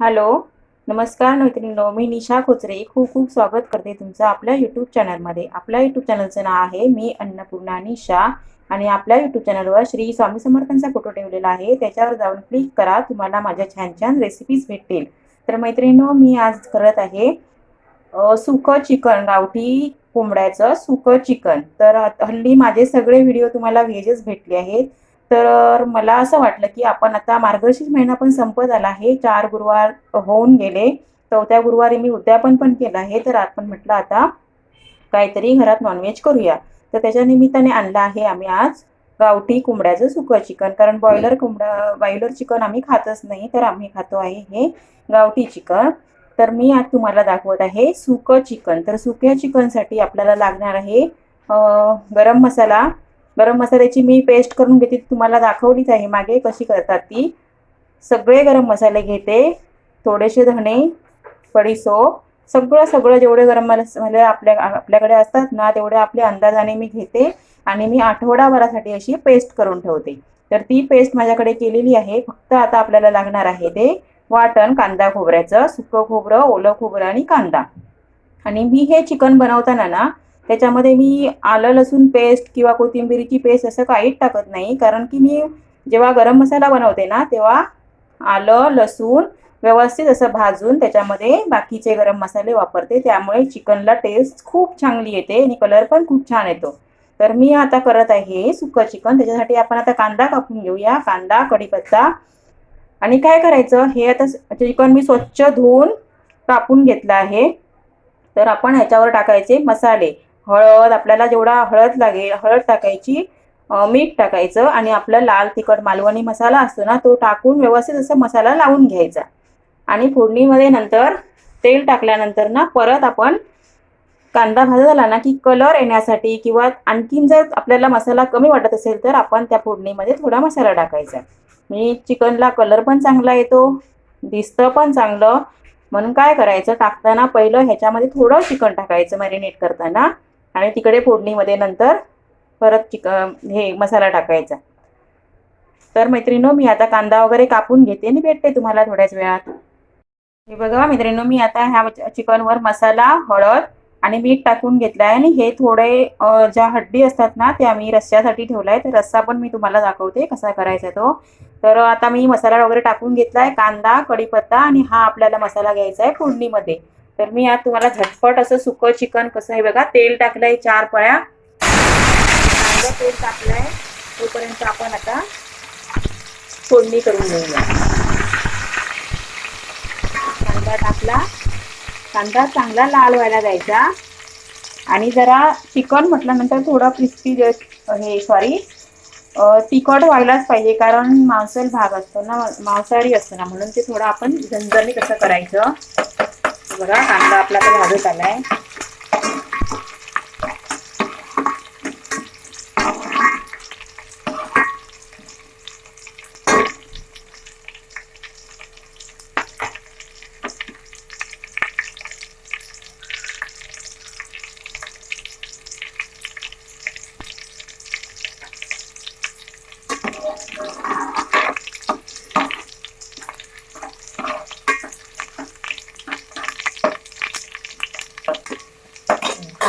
Hello नमस्कार मैत्रिणींनो मी निशा खोचरे खूप खूप स्वागत करते तुमचं आपल्या यूट्यूब चॅनलमध्ये आपल्या यूट्यूब चॅनलचं नाव आहे मी अन्नपूर्णा निशा आणि आपल्या यूट्यूब चॅनलवर श्री स्वामी समर्थांचा फोटो ठेवलेला आहे. त्याच्यावर जाऊन क्लिक करा तुम्हाला माझ्या छान छान रेसिपीज भेटतील. तर मैत्रिणींनो मी आज करत आहे सुकं चिकन गावठी कोंबड्याचं सुकं चिकन. तर हल्ली माझे सगळे व्हिडिओ तुम्हाला व्हेजच भेटले आहेत. तर मला असं वाटलं की आपण आता मार्गशीर्ष महिना पण संपत आला आहे. चार गुरुवार होऊन गेले. चौथ्या गुरुवारी मी उद्यापन पण केलं आहे. तर आपण म्हटलं आता काहीतरी घरात नॉनव्हेज करूया. तर त्याच्या निमित्ताने आणलं आहे आम्ही आज गावठी कोंबड्याचं सुकं चिकन. कारण बॉयलर कोंबडा बॉयलर चिकन आम्ही खातच नाही. तर आम्ही खातो आहे हे गावठी चिकन. तर मी आज तुम्हाला दाखवत आहे सुकं चिकन. तर सुक्या चिकनसाठी आपल्याला लागणार आहे गरम मसाला गरम मसाल्याची मी पेस्ट करून घेते ती तुम्हाला दाखवलीच आहे. मागे कशी करतात ती. सगळे गरम मसाले घेते. थोडेसे धणे बडीसोप सगळं सगळं जेवढे गरम मसाले आपल्या आपल्याकडे असतात ना तेवढे आपल्या अंदाजाने मी घेते आणि मी आठवडाभरासाठी अशी पेस्ट करून ठेवते. तर ती पेस्ट माझ्याकडे केलेली आहे. फक्त आता आपल्याला लागणार आहे ते वाटण कांदा खोबऱ्याचं सुकं खोबरं ओलं खोबरं आणि कांदा. आणि मी हे चिकन बनवताना ना त्याच्यामध्ये मी आलं लसूण पेस्ट किंवा कोथिंबीरीची पेस्ट असं काहीच टाकत नाही. कारण की मी जेव्हा गरम मसाला बनवते ना तेव्हा आलं लसूण व्यवस्थित असं भाजून त्याच्यामध्ये बाकीचे गरम मसाले वापरते. त्यामुळे चिकनला टेस्ट खूप चांगली येते आणि कलर पण खूप छान येतो. तर मी आता करत आहे सुकं चिकन. त्याच्यासाठी आपण आता कांदा कापून घेऊया. कांदा कढीपत्ता. आणि काय करायचं? हे आता चिकन मी स्वच्छ धुवून कापून घेतलं आहे. तर आपण ह्याच्यावर टाकायचे मसाले. हळद आपल्याला जेवढा हळद लागेल हळद टाकायची मीठ टाकायचं आणि आपला लाल तिखट मालवणी मसाला असतो ना तो टाकून व्यवस्थित असं मसाला लावून घ्यायचा. आणि फोडणीमध्ये नंतर तेल टाकल्यानंतर ना परत आपण कांदा भाजा झाला ना की कलर येण्यासाठी किंवा आणखीन जर आपल्याला मसाला कमी वाटत असेल तर आपण त्या फोडणीमध्ये थोडा मसाला टाकायचा. मी चिकनला कलर पण चांगला येतो दिसतं पण चांगलं. म्हणून काय करायचं टाकताना पहिलं ह्याच्यामध्ये थोडं चिकन टाकायचं मॅरिनेट करताना. आणि तिकडे फोडणीमध्ये नंतर परत चिक हे मसाला टाकायचा. तर मैत्रिणो मी आता कांदा वगैरे कापून घेते आणि भेटते तुम्हाला थोड्याच वेळात. हे बघा मैत्रिणो मी आता ह्या चिकनवर मसाला हळद आणि मीठ टाकून घेतलं आहे आणि हे थोडे ज्या हड्डी असतात ना त्या मी रस्स्यासाठी ठेवला आहे तर रस्सा पण मी तुम्हाला दाखवते कसा करायचा तो. तर आता मी मसाला वगैरे टाकून घेतला आहे कांदा कढीपत्ता आणि हा आपल्याला मसाला घ्यायचा आहे फोडणीमध्ये. तर मी आज तुम्हाला झटपट असं सुकं चिकन कसं आहे बघा तेल टाकलंय चार पळ्या. कांदा तेल टाकलंय. तोपर्यंत आपण आता फोडणी करून घेऊया. कांदा टाकला. कांदा चांगला लाल व्हायला द्यायचा. आणि जरा चिकन म्हटल्यानंतर थोडा क्रिस्पी हे सॉरी तिखट व्हायलाच पाहिजे कारण मांसल भाग असतो ना मांसाहारी असतो ना म्हणून ते थोडं आपण झणझणीत कसं करायचं. बघा कांदा आपला तर भाजत आलाय.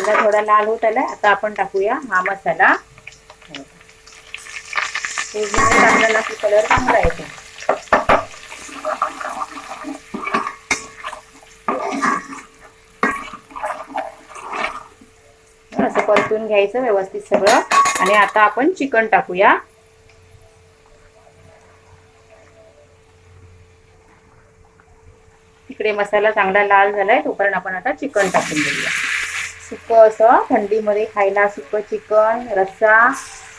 कांदा थोडा लाल होत आलाय आता आपण टाकूया हा मसाला. फोडणीमध्ये की कलर चांगला येतो. असं परतून घ्यायचं व्यवस्थित सगळं. आणि आता आपण चिकन टाकूया. इकडे मसाला चांगला लाल झालाय तोपर्यंत आपण आता चिकन टाकून देऊया. सुकं असं थंडीमध्ये खायला सुकं चिकन रस्सा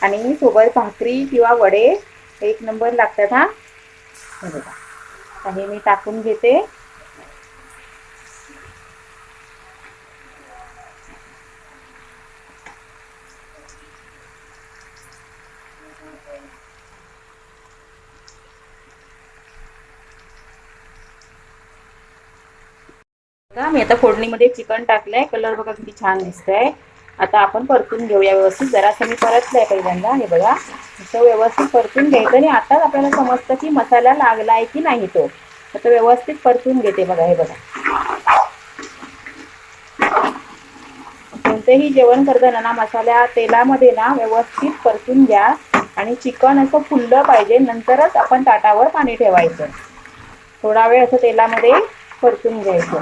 आणि सोबत भाकरी किंवा वडे. एक नंबर लागतात हा. बघा हे मी टाकून घेते. मी आता फोडणीमध्ये चिकन टाकलंय. कलर बघा किती छान दिसतंय. आता आपण परतून घेऊया व्यवस्थित. जरासं मी परतलंय पहिल्यांदा. हे बघा. असं व्यवस्थित परतून घ्यायचं आणि आताच आपल्याला समजतं की मसाला लागलाय की नाही तो. आता व्यवस्थित परतून घेते बघा. हे बघा. कोणतेही जेवण करताना ना मसाल्या तेलामध्ये ना व्यवस्थित परतून घ्या आणि चिकन असं फुललं पाहिजे. नंतरच आपण ताटावर पाणी ठेवायचं. थोडा वेळ असं तेलामध्ये परतून घ्यायचं.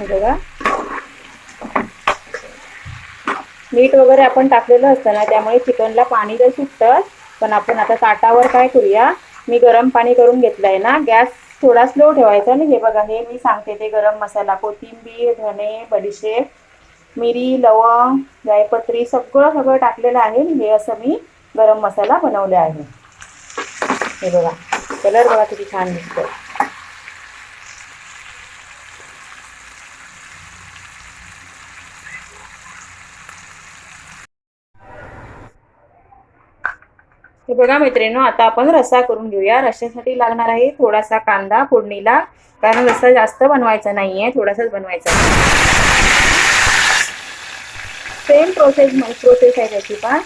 बघा. मीठ वगैरे आपण टाकलेलं असतं ना त्यामुळे चिकनला पाणी तर सुटतं पण आपण आता ताटावर काय करूया? मी गरम पाणी करून घेतलंय ना गॅस थोडा स्लो ठेवायचा आणि हे बघा हे मी सांगते ते गरम मसाला कोथिंबीर धणे बडीशेप मिरी लवंग जायपत्री सगळं सगळं टाकलेलं आहे हे असं मी गरम मसाला बनवले आहे. हे बघा. कलर बघा किती छान दिसतोय. हे बघा मैत्रिणी आता आपण रस्सा करून घेऊया. रश्श्यासाठी लागणार आहे थोडासा कांदा फोडणीला. कारण रस्सा जास्त बनवायचा नाहीये थोडासाच बनवायचा सेम प्रोसेस प्रोसेस आहे त्याची पण.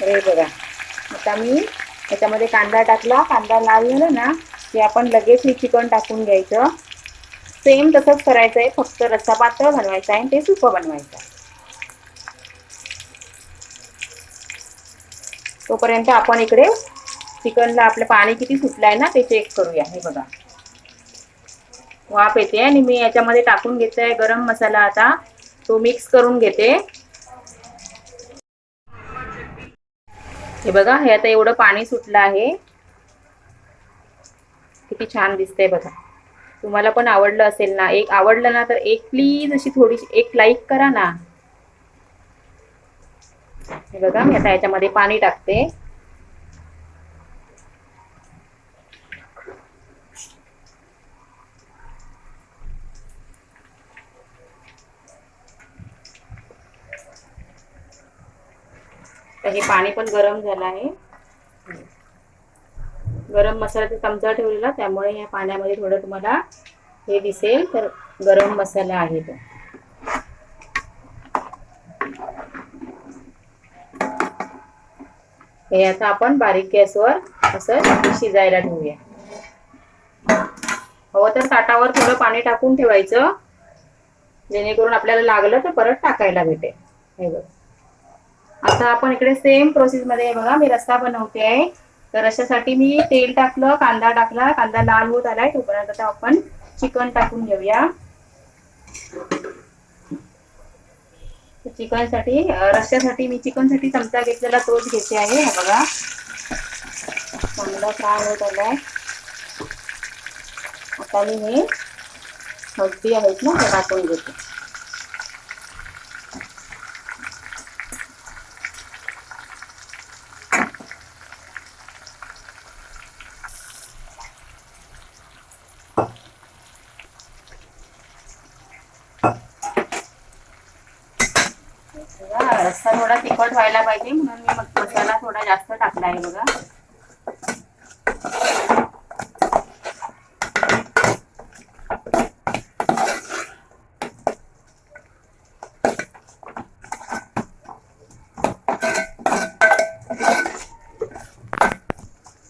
हे बघा. आता मी त्याच्यामध्ये कांदा टाकला कांदा लाल झाला ना की आपण लगेच हे चिकन टाकून घ्यायचं. सेम तसंच करायचं आहे फक्त रस्सा पातळ बनवायचा आहे आणि ते सुकं बनवायचं आहे. तोपर्यंत आपण इकडे चिकनला आपलं पाणी किती सुटलं आहे ना ते चेक करूया. हे बघा. वाफ येते आणि मी याच्यामध्ये टाकून घेते आहे गरम मसाला आता. तो मिक्स करून घेते. हे बघा हे आता एवढं पाणी सुटलं आहे. किती छान दिसतंय बघा. तुम्हाला पण आवडलं असेल ना? एक आवडलं ना तर एक प्लीज अशी थोडीशी एक लाईक करा ना. हे बघा मी आता याच्यामध्ये पाणी टाकते. आता हे पाणी पण गरम झालं आहे. गरम मसाल्याचा चमचा ठेवलेला त्यामुळे या पाण्यामध्ये थोडं तुम्हाला हे दिसेल तर गरम मसाला आहे तो. हे आता आपण बारीक गॅसवर असं शिजायला ठेवूया. हवं तर ताटावर थोडं पाणी टाकून ठेवायचं. जेणेकरून आपल्याला लागलं तर परत टाकायला भेटेल. हे बघ. आता आपण इकडे सेम प्रोसेस मध्ये बघा. मी रस्सा बनवते आहे. तर रश्यासाठी मी तेल टाकलं कांदा टाकला. कांदा लाल होत आलाय. तोपर्यंत आता आपण चिकन टाकून घेऊया. चिकनसाठी रश्श्यासाठी मी चिकनसाठी चमचा घेतलेला तोच घेते आहे. हा बघा. चांगला फ्राय होत आलाय. आता मी हे हळदी आहेत ना ते टाकून घेते बघा, रस्सा थोडा तिखट व्हायला पाहिजे म्हणून मी मग मसाला थोडा जास्त टाकला आहे बघा.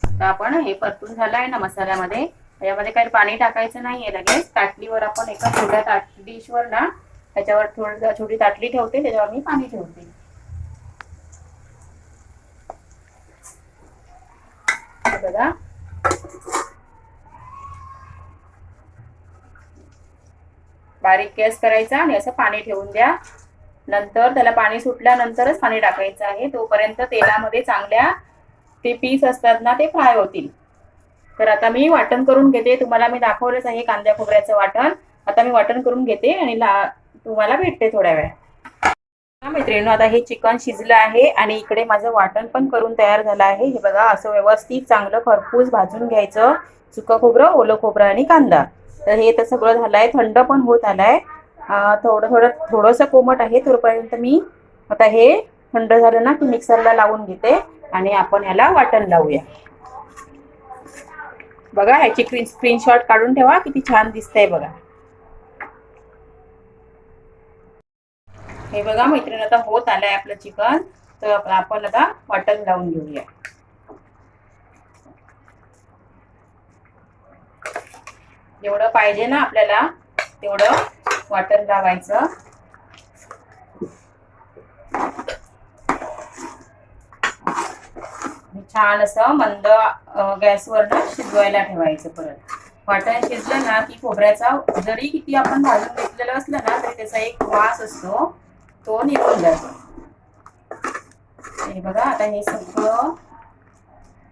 तर आपण हे परतून झालं आहे ना मसाल्यामध्ये. यामध्ये काही पाणी टाकायचं नाहीये लगेच. ताटलीवर आपण एका छोट्या ताट डिशवर ना त्याच्यावर थोडं छोटी ताटली ठेवते त्याच्यावर मी पाणी ठेवते हे बघा बारीक गॅस करायचा आणि असं पाणी ठेवून द्या. नंतर त्याला पाणी सुटल्यानंतरच पाणी टाकायचं आहे. तोपर्यंत तेलामध्ये चांगल्या ते पीस असतात ना ते फ्राय होतील. तर आता मी वाटण करून घेते. तुम्हाला मी दाखवलंच आहे कांद्या खोबऱ्याचं वाटण. आता मी वाटण करून घेते आणि ला तुम्हाला भेटते थोड्या वेळ. मैत्रिणी आता हे चिकन शिजलं आहे आणि इकडे माझं वाटण पण करून तयार झालं आहे. हे बघा असं व्यवस्थित चांगलं खरपूस भाजून घ्यायचं. सुकं खोबरं ओलं खोबरं आणि कांदा. तर हे तर सगळं झालंय. थंड पण होत आलाय. थोडं थोडं थोडंसं कोमट आहे. तोपर्यंत मी आता हे थंड झालं ना की मिक्सरला लावून घेते आणि आपण याला वाटण लावूया. बघा ह्याची स्क्रीनशॉट काढून ठेवा. किती छान दिसतंय बघा. हे बघा मैत्रीण आता होत आलंय आपलं चिकन. तर आपण आता वाटण लावून घेऊया. जेवढं पाहिजे ना आपल्याला तेवढं वाटण लावायचं. छान असं मंद गॅसवर शिजवायला ठेवायचं परत. वाटण शिजलं ना की खोबऱ्याचा जरी किती आपण भाजून घेतलेलं असलं ना तरी त्याचा एक वास असतो तो निघून जातो. हे बघा आता हे सगळं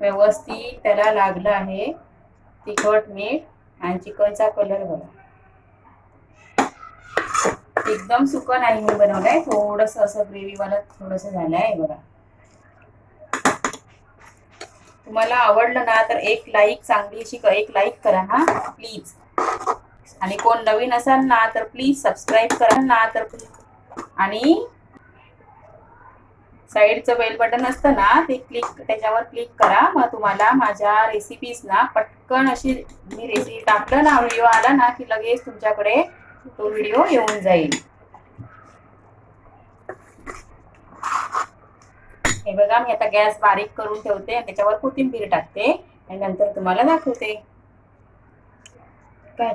व्यवस्थित त्याला लागलं आहे तिखट मीठ. आणि चिकनचा कलर बघा. एकदम सुक नाही मी बनवलंय. थोडस असं ग्रेव्हीवाला थोडस झालंय बघा. तुम्हाला आवडलं ना तर एक लाईक चांगली अशी एक लाईक करा हा प्लीज आणि कोण नवीन असाल ना तर प्लीज सबस्क्राईब करा ना तर आणि साईडचं बेल बटन असतं ना ते क्लिक त्याच्यावर क्लिक करा. मग तुम्हाला माझ्या रेसिपीज ना पटकन अशी मी रेसिपी टाकलं ना व्हिडिओ आला ना की लगेच तुमच्याकडे तो व्हिडिओ येऊन जाईल. हे बघा मी आता गॅस बारीक करून ठेवते आणि त्याच्यावर कोथिंबीर टाकते आणि नंतर तुम्हाला दाखवते. काय?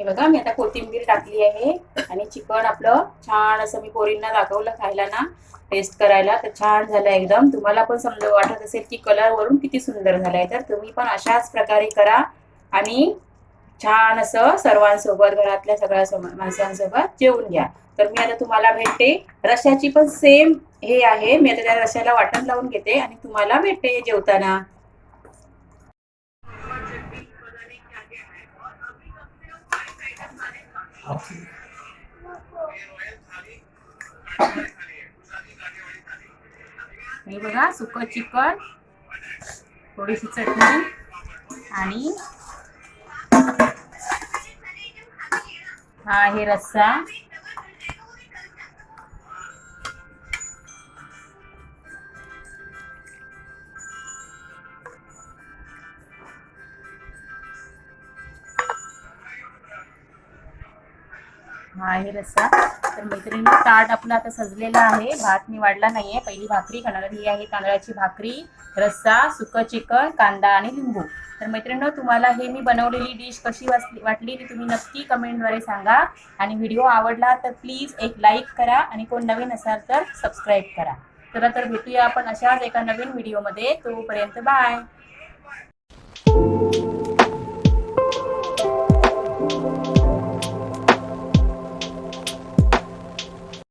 हे बघा मी आता कोथिंबीर टाकली आहे आणि चिकन आपलं छान असं मी पोरींना दाखवलं खायला ना टेस्ट करायला. तर छान झालं एकदम. तुम्हाला पण समजा वाटत असेल की कलर वरून किती सुंदर झालाय तर तुम्ही पण अशाच प्रकारे करा. आणि छान असं सर्वांसोबत घरातल्या सगळ्या माणसांसोबत जेवून घ्या. तर मी आता तुम्हाला भेटते. रश्याची पण सेम हे आहे. मी आता त्या रश्याला वाटण लावून घेते आणि तुम्हाला भेटते जेवताना. हे बघा सुक चिकन थोडीशी चटणी आणि हा आहे रस्सा. आहे रस्सा तर मैत्रिणी ताट आपलं आता सजलेलं आहे. भात मी वाढला नाहीये. पहिली भाकरी खाणार ही आहे तांदळाची भाकरी रस्सा सुकं चिकन कांदा आणि लिंबू. तर मैत्रिणी तुम्हाला हे मी बनवलेली डिश कशी वाचली वाटली ती तुम्ही नक्की कमेंटद्वारे सांगा. आणि व्हिडिओ आवडला तर प्लीज एक लाईक करा. आणि कोण नवीन असाल तर सबस्क्राईब करा. चला तर भेटूया आपण अशाच एका नवीन व्हिडिओमध्ये. तोपर्यंत बाय.